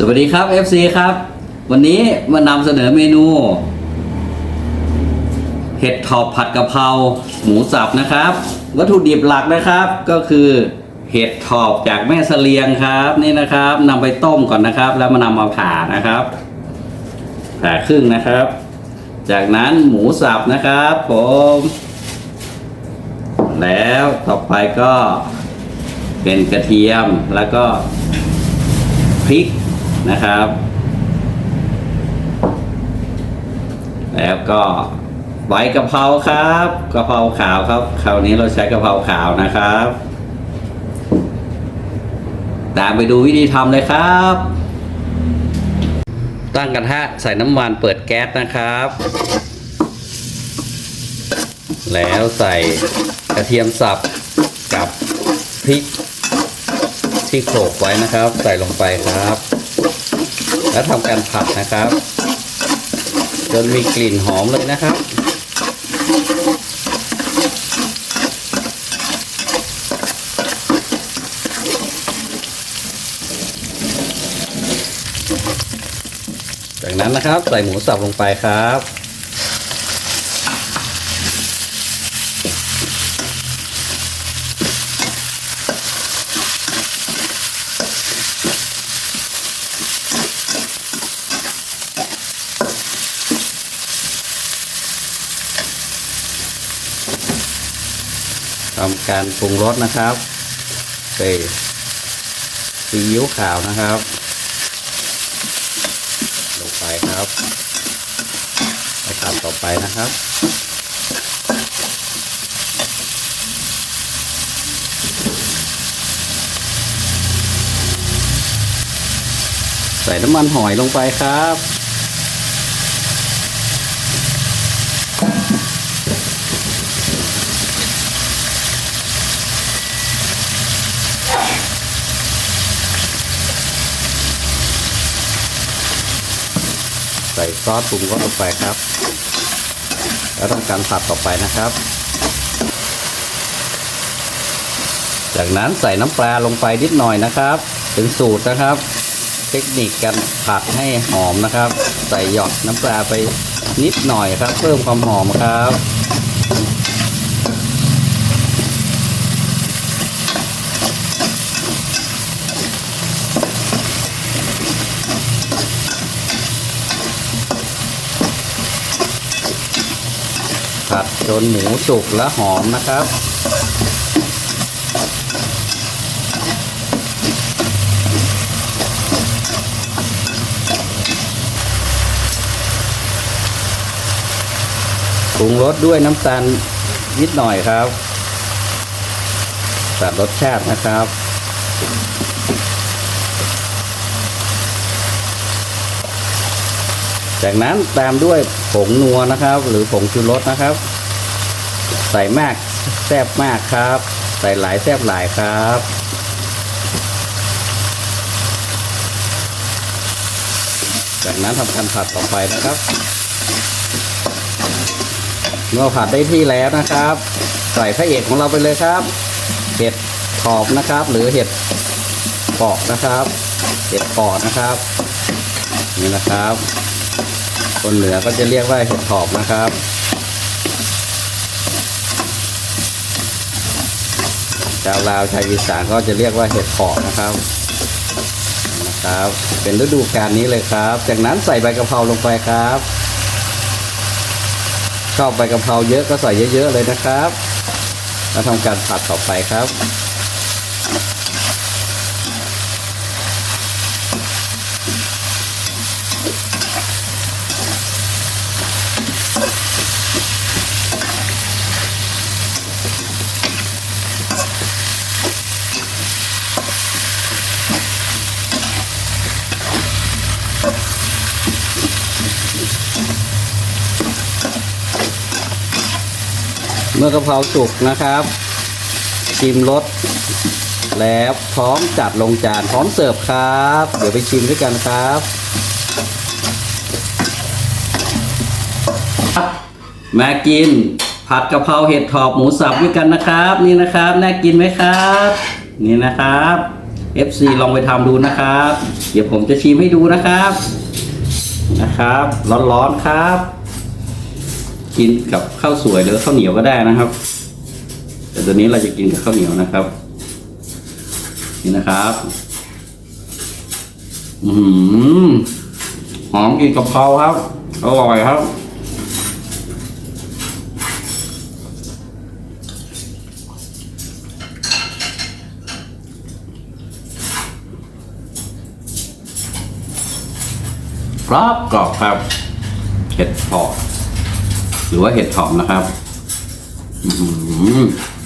สวัสดีครับ FC ครับ วันนี้มานำเสนอเมนู เห็ดถอบผัดกะเพราหมูสับนะครับ วัตถุดิบหลักนะครับก็คือเห็ดถอบจากแม่เสลียงครับนี่นะครับนำไปต้มก่อนนะครับ แล้วมานำมาผ่านะครับผ่าครึ่งนะครับ จากนั้นหมูสับนะครับผมแล้วต่อไปก็เป็นกระเทียมแล้วก็พริก นะครับ แล้วก็ใบกะเพราครับกะเพราขาวครับ คราวนี้เราใช้กะเพราขาวนะครับ ตามไปดูวิธีทำเลยครับ ตั้งกระทะใส่น้ำมันเปิดแก๊สนะครับ แล้วใส่กระเทียมสับกับพริกที่โขลกไว้นะครับ ใส่ลงไปครับ แล้วทำการผัดนะครับ จนมีกลิ่นหอมเลยนะครับ จากนั้นนะครับ ใส่หมูสับลงไปครับ ทำการปรุงรสนะครับใส่ซีอิ๊วขาวนะครับลงไปครับไปทำต่อไปนะครับใส่น้ำมันหอยลงไปครับ ใส่ซอสปรุงรสลงไปครับ แล้วทำการผัดต่อไปนะครับ จากนั้นใส่น้ำปลาลงไปนิดหน่อยนะครับ เป็นสูตรนะครับ เทคนิคการผัดให้หอมนะครับ ใส่หยอดน้ำปลาไปนิดหน่อยครับ เพิ่มความหอมครับ ผัดจนหมูสุกและหอมนะครับ ปรุงรสด้วยน้ำตาลนิดหน่อยครับตัดรสชาตินะครับจากนั้นตามด้วยผงนัวนะครับ หรือผงชูรสนะครับ ใส่มากแซ่บมากครับ ใส่หลายแซ่บหลายครับจากนั้นทำการผัดต่อไปนะครับ เมื่อผัดได้ที่แล้วนะครับ ใส่พระเอกของเราไปเลยครับ เห็ดขอบนะครับ หรือเห็ดปาะนะครับ เห็ดปอดนะครับ นี่นะครับ คนเหนือก็จะเรียกว่าเห็ดถอบนะครับาวลาวชาวอีสานก็จะเรียกว่าเห็ดเพาะนะครับนะครับ เป็นฤดูกาลนี้เลยครับ จากนั้นใส่ใบกะเพราลงไปครับ ชอบใบกะเพราเยอะก็ใส่เยอะๆเลยนะครับ แล้วทำการผัดต่อไปครับ เมื่อกะเพราสุกนะครับชิมรสแล้วพร้อมจัดลงจานพร้อมเสิร์ฟครับ เดี๋ยวไปชิมด้วยกันครับ มากินผัดกะเพราเห็ดถอบหมูสับด้วยกันนะครับ นี่นะครับน่ากินไหมครับ นี่นะครับ FC ลองไปทำดูนะครับ เดี๋ยวผมจะชิมให้ดูนะครับนะครับ ร้อนๆครับ กินกับข้าวสวยหรือข้าวเหนียวก็ได้นะครับ แต่ตัวนี้เราจะกินกับข้าวเหนียวนะครับ นี่นะครับอืมหอมกินกับเพราครับอร่อยครับกรอบกรอบครับเห็ดพาะ หรือว่าเห็ดถอบนะครับ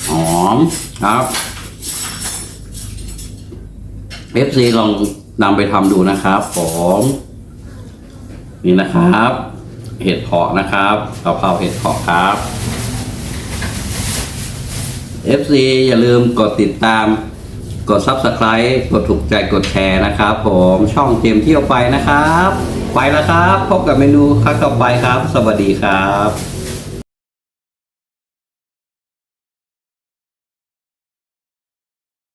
หอมครับ FC ลองนำไปทำดูนะครับผมนี่นะครับ เห็ดเพาะนะครับกะเพราเห็ดเพาะครับ FC อย่าลืมกดติดตาม กด Subscribe กดถูกใจกดแชร์นะครับผมช่องเตรียมเที่ยวไปนะครับ ไปแล้วครับ พบกับเมนูครั้งต่อไปครับ สวัสดีครับ